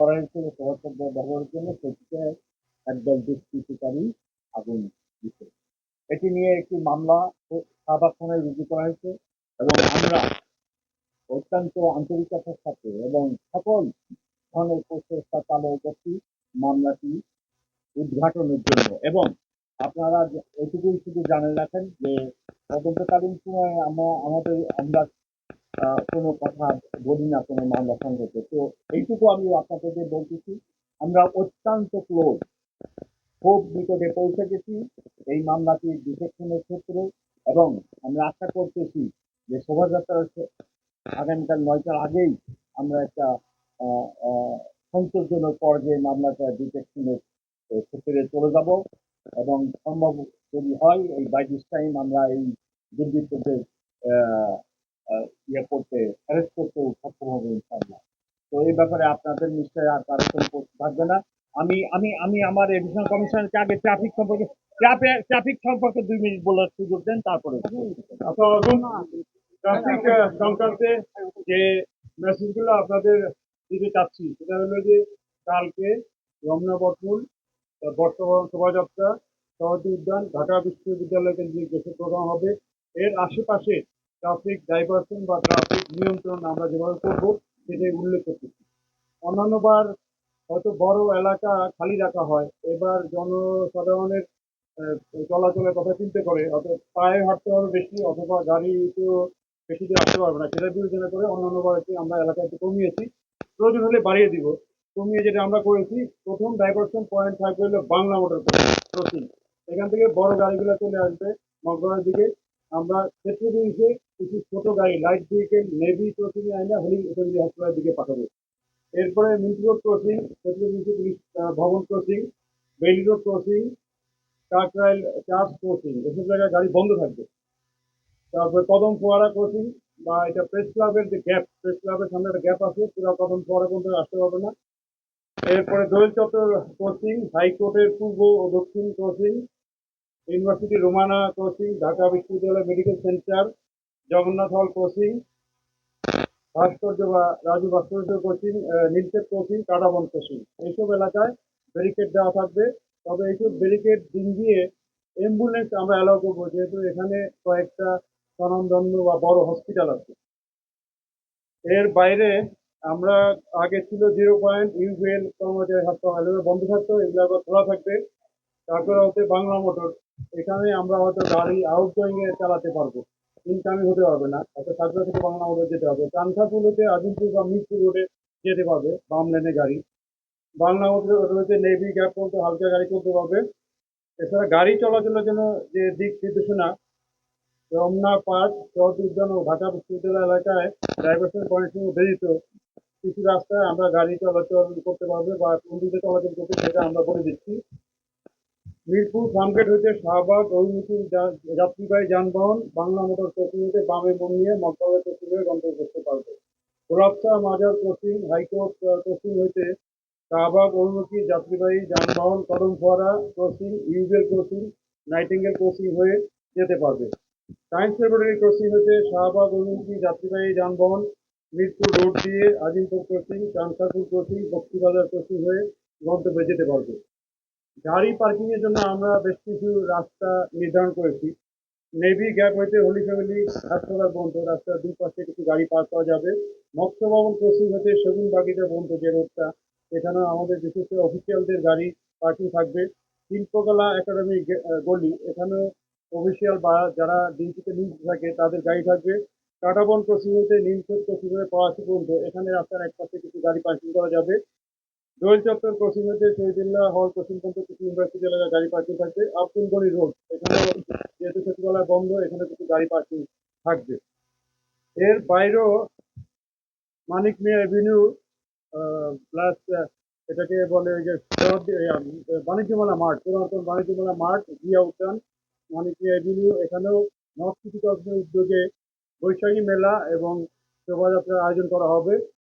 ব্যবহারের জন্য সেটিতে একদল দুষ্কৃতিকারী আগুন এটি নিয়ে একটি মামলা রুজু করা হয়েছে এবং আমরা অত্যন্ত আন্তরিকতার সাথে এবং সকল ধরনের প্রচেষ্টা চালু করছি মামলাটি উদ্ঘাটনের জন্য। এবং আপনারা এটুকুই শুধু জানে রাখেন যে তদন্তকালীন সময়ে আমরা আমাদের আমরা কোনো কথা বলি না কোনো মামলা সংগঠে তো এইটুকু আমি আপনাদের বলতেছি আমরা অত্যন্ত ক্লোজ খুব নিকটে পৌঁছে গেছি এই মামলাটির ডিটেকশনের ক্ষেত্রে এবং আমরা আশা করতেছি যে শোভাযাত্রার আগামীকাল নয়টার আগেই আমরা একটা সন্তোষজনক পর্যায়ে মামলাটা ডিটেকশনের ক্ষেত্রে চলে যাব এবং সম্ভব যদি হয় এই বাই দিস টাইম আমরা এই দুর্বৃত্তদের ইয়ে করতে অ্যারেস্ট করতে সক্ষম হবে ইনশাআল্লাহ। তো এই ব্যাপারে আপনাদের নিশ্চয়ই আর কারও কোনো থাকবে না। আমি আমি আমি আমার এডিশনাল কমিশনারকে আগে ট্রাফিক সম্পর্কে ট্রাফিক সম্পর্কে দুই মিনিট বলার সুযোগ দেন, তারপরে ট্রাফিক সংক্রান্তে যে মেসেজগুলো আপনাদের দিতে চাচ্ছি, সেটা হলো যে কালকে রমনা বটমূল বর্তমান শোভাযাত্রা সহজী উদ্যান, ঢাকা বিশ্ববিদ্যালয় কেন্দ্রিক দেশের প্রোগ্রাম হবে। এর আশেপাশে ট্রাফিক ডাইভারশন বা ট্রাফিক নিয়ন্ত্রণ আমরা যেভাবে করব, সেটাই উল্লেখ করতেছি অন্যান্যবার হয়তো বড় এলাকা খালি রাখা হয়, এবার জনসাধারণের চলাচলের কথা চিন্তা করে, অর্থাৎ পায়ে হাঁটতে হবে বেশি অথবা গাড়ি তো বেশি দূর আসতে পারবে না, সেটা বিবেচনা করে অন্যান্য বাড়িতে আমরা এলাকায় একটু কমিয়েছি। প্রয়োজন হলে বাড়িয়ে দিব। কমিয়ে যেটা আমরা করেছি, প্রথম ডাইভারশন পয়েন্ট থাকবে হলো বাংলা মোটর ক্রসিং এখান থেকে বড় গাড়িগুলো চলে আসবে মগবাড়ার দিকে। আমরা ক্ষেত্র জিনিসে কিছু ছোট গাড়ি লাইট ভেহিকেল নেভি ক্রসিং এ আইনা হলি ফ্যামিলি হসপিটালের দিকে পাঠাবো। এরপরে মিন্ট রোড ক্রসিং পুলিশ ভবন crossing Baily Road crossing Kakrail church crossing এসব জায়গায় গাড়ি বন্ধ থাকবে। তারপরে কদম ফোয়ারা ক্রসিং বা এটা প্রেস ক্লাবের যে গ্যাপ প্রেস ক্লাবের সামনে একটা গ্যাপ আছে, পুরো কদম ফোয়ারা পর্যন্ত আসতে পারবে না। এরপরে দোয়েল চত্বর ক্রসিং হাইকোর্টের পূর্ব ও দক্ষিণ crossing university Romana crossing Dhaka বিশ্ববিদ্যালয় মেডিকেল সেন্টার জগন্নাথ হল ক্রসিং ভাস্কর্য বা রাজু ভাস্কর্য coaching Nilkhet coaching Katabon coaching. এইসব এলাকায় ব্যারিকেড দেওয়া থাকবে। তবে এইসব ব্যারিকেড দিন দিয়ে অ্যাম্বুলেন্স আমরা অ্যালাউ করব, যেহেতু এখানে কয়েকটা স্বনামধন্য বা বড় হসপিটাল আছে। এর বাইরে আমরা আগে ছিল জিরো পয়েন্ট ইউবিএল কর্মচারী হাসপাতাল বন্ধ থাকতো, এগুলো আবার খোলা থাকবে। তারপরে হচ্ছে বাংলা মোটর। এখানে আমরা হয়তো গাড়ি আউটগোয়িং এ চালাতে পারব। ইনকামিং হতে পারবে না। অর্থাৎ সাতটা থেকে বাংলা মোটর যেতে হবে। হতে আজিমপুর বা মিরপুর রোডে যেতে পারবে বাম লেনে গাড়ি। বাংলা রয়েছে নেভি গ্যাপ পর্যন্ত হালকা গাড়ি করতে পারবে। এছাড়া গাড়ি চলাচলের জন্য যে দিক নির্দেশনা, রমনা পার্ক শহর উদ্যান ও ঢাকা বিশ্ববিদ্যালয় এলাকায় ডাইভার্সন পয়েন্ট বেরিত কিছু রাস্তায় আমরা গাড়ি চলাচল করতে পারবে বা কোন দিকে চলাচল করতে সেটা আমরা বলে দিচ্ছি। মিরপুর ফার্মগেট হইতে শাহবাগ অভিমুখী যাত্রীবাহী যানবাহন, বাংলা মোটর ক্রসিং হতে বামে মোড় নিয়ে মগবাজার ক্রসিং হয়ে গন্তব্য করতে পারবে। গোলাপচা মাজার ক্রসিং হাইকোর্ট ক্রসিং হইতে শাহবাগ অভিমুখী যাত্রীবাহী যানবাহন কদম ফোয়ারা ক্রসিং ইউজেল ক্রসিং নাইটিঙ্গেল ক্রসিং হয়ে যেতে পারবে। সায়েন্স ল্যাবরেটরি ক্রসিং হতে শাহবাগ অভিমুখী যাত্রীবাহী যানবাহন, মিরপুর রোড দিয়ে Azimpur crossing Chankharpur crossing Bakshibazar crossing হয়ে গন্তব্যে যেতে পারবে। গাড়ি পার্কিং এর জন্য আমরা বেশ কিছু রাস্তা নির্ধারণ করেছি। নেভি গ্যাপ হইতে হোলি ফ্যামিলি হাসপাতাল পর্যন্ত রাস্তার দুই পাশে কিছু গাড়ি পার্ক করা যাবে। মৎস্য ভবন ক্রসিং হতে সেগুন বাগিচা পর্যন্ত যে রোডটা, এখানেও আমাদের বিশেষ করে অফিসিয়ালদের গাড়ি পার্কিং থাকবে। শিল্পকলা একাডেমি গলি, এখানেও অফিসিয়াল বা যারা ডিউটিতে নিয়োজিত থাকে, তাদের গাড়ি থাকবে। কাটাবন ক্রসিং হতে নীলক্ষেত ক্রসিং হয়ে পড়াশি পর্যন্ত, এখানে রাস্তার এক পাশে কিছু গাড়ি পার্কিং করা যাবে। দোয়েল চত্বর ক্রসিং হতে শহীদুল্লাহ হল ক্রসিং পর্যন্ত কিছু ইউনিভার্সিটি এলাকায় গাড়ি পার্কিং থাকবে। আব্দুল রোড এখানে যেহেতু সচিবালয় বন্ধ, এখানে কিছু গাড়ি পার্কিং থাকবে। এর বাইরেও মানিক মিয়া এভিনিউ প্লাস এটাকে বলে যে বাণিজ্যমেলা মাঠ, পুরাতন বাণিজ্যমেলা মাঠ, জিয়া উদ্যান, মানিক মিয়া এভিনিউ এখানেও নর্থ সিটি কর্পোরেশনের উদ্যোগে বৈশাখী মেলা এবং শোভাযাত্রার আয়োজন করা হবে।